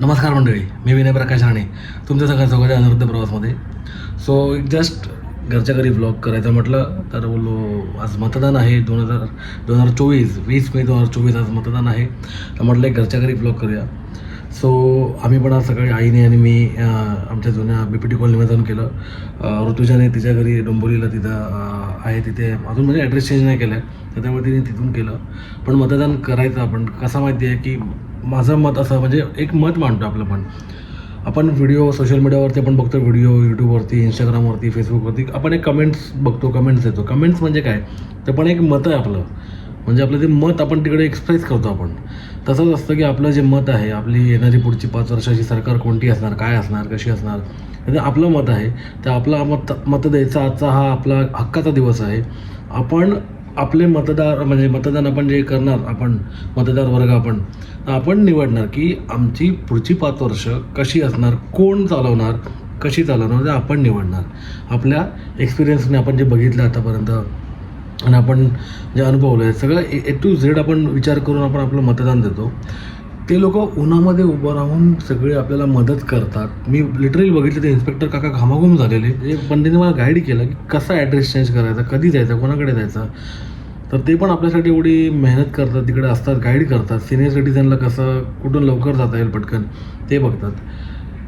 नमस्कार मंडळी मी विनय प्रकाश राणे. तुमचं सगळं सगळ्या आहे प्रवासमध्ये. सो एक जस्ट घरच्या घरी ब्लॉग करायचं म्हटलं तर बोललो आज मतदान आहे दोन हजार दोन हजार चोवीस वीस मे दोन हजार चोवीस आज मतदान आहे. तर म्हटलं एक घरच्या घरी ब्लॉग करूया. सो आम्ही पण आज सकाळी आईने आणि मी आमच्या जुन्या बी पी टी कॉलनीमध्ये जाऊन केलं. ऋतुजाने तिच्या घरी डोंबोलीला तिथं आहे तिथे. अजून म्हणजे ॲड्रेस चेंज नाही केला आहे तर त्यामुळे तिने तिथून केलं. पण मतदान करायचं आपण. कसं माहिती आहे की माझं मत असं म्हणजे एक मत मांडतो आपलं पण. आपण व्हिडिओ सोशल मीडियावरती आपण बघतो व्हिडिओ यूट्यूबवरती इंस्टाग्रामवरती फेसबुकवरती आपण एक कमेंट्स बघतो कमेंट्स देतो. कमेंट्स म्हणजे काय? ते पण एक मत आहे आपलं. म्हणजे आपलं ते मत आपण तिकडे एक्सप्रेस करतो आपण. तसंच असतं की आपलं जे मत आहे आपली येणारी पुढची पाच वर्षाची सरकार कोणती असणार काय असणार कशी असणार ते आपलं मत आहे. तर आपला मत मत द्यायचा आजचा हा आपला हक्काचा दिवस आहे. आपण आपले मतदार म्हणजे मतदान आपण जे करणार आपण मतदार वर्ग आपण आपण निवडणार की आमची पुढची पाच वर्ष कशी असणार कोण चालवणार कशी चालवणार ते आपण निवडणार. आपल्या एक्सपिरियन्सने आपण जे बघितलं आतापर्यंत आणि आपण जे अनुभवलं आहे सगळं ए ए टू झेड आपण विचार करून आपण आपलं मतदान देतो. ते लोक उन्हामध्ये उभं राहून सगळे आपल्याला मदत करतात. मी लिटरली बघितलं ते इन्स्पेक्टर काका घामाघूम झालेले. जे पण त्यांनी मला गाईड केलं की कसा ॲड्रेस चेंज करायचा कधी जायचा कोणाकडे जायचा. तर ते पण आपल्यासाठी एवढी मेहनत करतात तिकडे असतात गाईड करतात. सिनियर सिटीजनला कसं कुठून लवकर जाता येईल पटकन ते बघतात.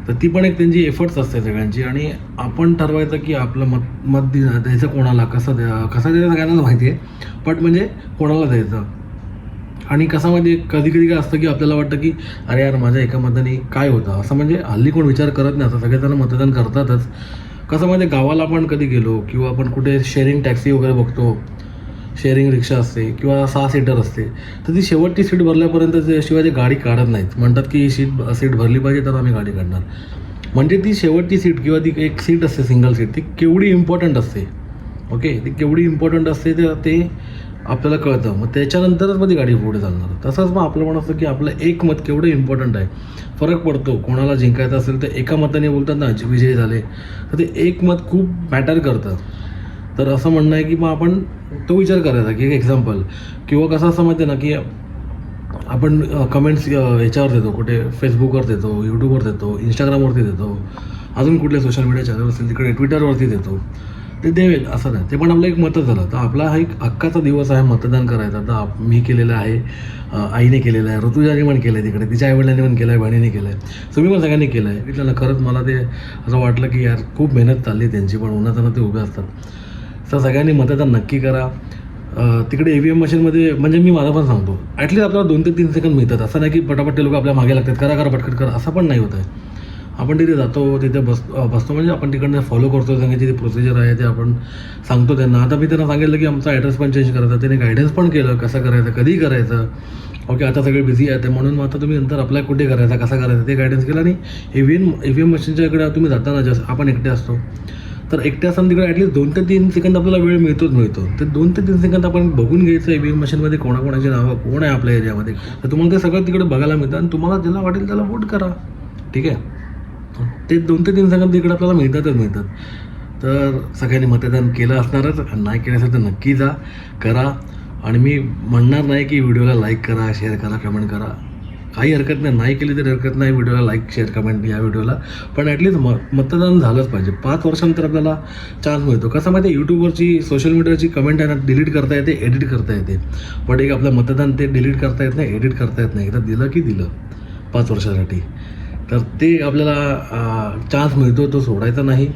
तर ती पण एक त्यांची एफर्ट्स असते सगळ्यांची. आणि आपण ठरवायचं की आपलं मत मत दि द्यायचं कोणाला कसं द्या कसं द्यायचं सगळ्यांनाच माहिती आहे. बट म्हणजे कोणाला द्यायचं? आणि कसं म्हणजे कधी कधी काय असतं की आपल्याला वाटतं की अरे यार माझ्या एका मताने काय होतं? असं म्हणजे हल्ली कोण विचार करत नाही. असं सगळेजण मतदान करतातच. कसं म्हणजे गावाला आपण कधी गेलो किंवा आपण कुठे शेअरिंग टॅक्सी वगैरे बघतो शेअरिंग रिक्षा असते किंवा सहा सीटर असते तर ती शेवटची सीट भरल्यापर्यंत ते शिवाय ते गाडी काढत नाहीत. म्हणतात की ही सीट सीट भरली पाहिजे तर आम्ही गाडी काढणार. म्हणजे ती शेवटची सीट किंवा ती एक सीट असते सिंगल सीट ती केवढी इम्पॉर्टंट असते. ओके ती केवढी इम्पॉर्टंट असते ते ते आपल्याला कळतं. मग त्याच्यानंतरच मग ती गाडी पुढे चालणार. तसंच मग आपलं पण असतं की आपलं एक मत केवढं इम्पॉर्टंट आहे. फरक पडतो. कोणाला जिंकायचं असेल तर एका मताने बोलतात ना जे झाले. तर ते एक मत खूप मॅटर करतं. तर असं म्हणणं आहे की मग आपण तो विचार करायचा की एक एक्झाम्पल किंवा कसं असं माहिती ना की आपण कमेंट्स याच्यावर देतो कुठे फेसबुकवर देतो यूट्यूबवर देतो इंस्टाग्रामवरती देतो अजून कुठले सोशल मीडिया चॅनल असतील तिकडे ट्विटरवरती देतो ते देवेल असं नाही. ते पण आपलं एक मत झालं. तर आपला हा एक हक्काचा दिवस आहे मतदान करायचा. तर मी केलेलं आहे आईने केलेलं आहे ऋतुजाने पण केलं आहे तिकडे तिच्या आईवडिलांनी पण केलं आहे बहिणीने केलं आहे तुम्ही पण सगळ्यांनी केलं आहे की त्याला खरंच मला ते असं वाटलं की यार खूप मेहनत चालली त्यांची पण उन्हाताना ते उभे असतात. तर सगळ्यांनी मतदान नक्की करा. तिकडे ई व्ही एम मशीनमध्ये म्हणजे मी माझं पण सांगतो ॲटलीस्ट आपल्याला दोन ते तीन सेकंद मिळतात. असं नाही की पटापट ते लोक आपल्या मागे लागतात करा करा पटकट करा असं पण नाही होत आहे. आपण तिथे जातो तिथे बस बसतो म्हणजे आपण तिकडनं फॉलो करतो त्यांची जी प्रोसिजर आहे ते आपण सांगतो त्यांना. आता मी त्यांना सांगितलं की आमचा ॲड्रेस पण चेंज करायचा त्याने गायडन्स पण केलं कसं करायचं कधी करायचं. ओके आता सगळे बिझी आहेत म्हणून मग आता तुम्ही नंतर अप्लाय कुठे करायचा कसा करायचा ते गायडन्स केलं. आणि E V M E V M मशीनच्या इकडे तुम्ही जाताना जसं आपण एकटे असतो तर एकटे असताना तिकडे ॲटलीस्ट दोन ते तीन सेकंद आपल्याला वेळ मिळतोच मिळतो. ते दोन ते तीन सेकंद आपण बघून घ्यायचं आहे व्ही एम मशीनमध्ये कोणाकोणाची नावं कोण आहे आपल्या एरियामध्ये तर तुम्हाला ते सगळं तिकडे बघायला मिळतं आणि तुम्हाला ज्याला वाटेल त्याला वोट करा. ठीक आहे? ते दोन ते तीन सेकंद तिकडे आपल्याला मिळतातच मिळतात. तर सगळ्यांनी मतदान केलं असणारच नाही केलं असेल तर नक्की जा करा. आणि मी म्हणणार नाही की व्हिडिओला लाईक करा शेअर करा कमेंट करा. काही हरकत नाही नाही केली तरी हरकत नाही. व्हिडिओला लाईक शेअर कमेंट या व्हिडिओला. पण ॲटलीस्ट म मतदान झालंच पाहिजे. पाच वर्षानंतर आपल्याला चान्स मिळतो. कसं माहिती आहे यूट्यूबवरची सोशल मीडियाची कमेंट आहे ना डिलीट करता येते एडिट करता येते. पण एक आपलं मतदान ते डिलीट करता येत नाही एडिट करता येत नाही. एकदा दिलं की दिलं. पाच वर्षासाठी. तर ते आपल्याला चान्स मिळतो तो सोडायचा नाही.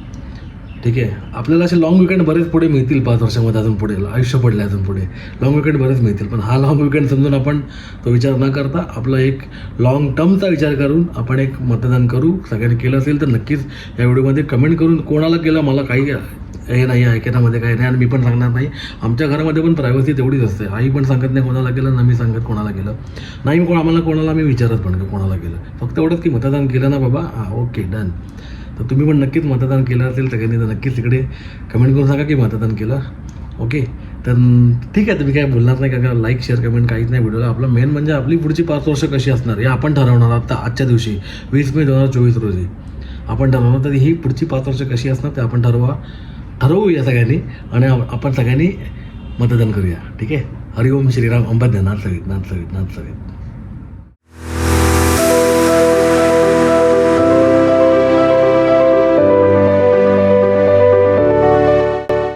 ठीक आहे. आपल्याला असे लॉंग विकेंड बरेच पुढे मिळतील पाच वर्षामध्ये अजून पुढे. आयुष्य पडले अजून पुढे. लॉंग विकेंड बरेच मिळतील. पण हा लॉंग विकेंड समजून आपण तो विचार न करता आपला एक लॉंग टर्मचा विचार करून आपण एक मतदान करू. सगळ्यांनी केलं असेल तर नक्कीच या व्हिडिओमध्ये कमेंट करून कोणाला केलं मला काही हे नाही ऐकण्यामध्ये काही नाही आणि मी पण सांगणार नाही. आमच्या घरामध्ये पण प्रायव्हसी तेवढीच असते. आई पण सांगत नाही कोणाला केलं ना मी सांगत कोणाला केलं. नाही कोण आम्हाला कोणाला मी विचारत पण कोणाला केलं. फक्त एवढंच की मतदान केलं ना बाबा. हां ओके डन तर तुम्ही पण नक्कीच मतदान केलं असेल सगळ्यांनी तर नक्कीच तिकडे कमेंट करून सांगा की मतदान केलं. ओके तर ठीक आहे तुम्ही काय बोलणार नाही का लाईक शेअर कमेंट काहीच नाही व्हिडिओला आपलं मेन म्हणजे आपली पुढची पाच वर्ष कशी असणार हे आपण ठरवणार आता आजच्या दिवशी वीस मे दोन हजार चोवीस रोजी. आपण ठरवणार तर ही पुढची पाच वर्ष कशी असणार ते आपण ठरवा या सगळ्यांनी आणि आपण सगळ्यांनी मतदान करूया. ठीक आहे? हरिओम श्रीराम अंबाद्य नाथ सगळीत नाथ सगळीत नाथ सगळीत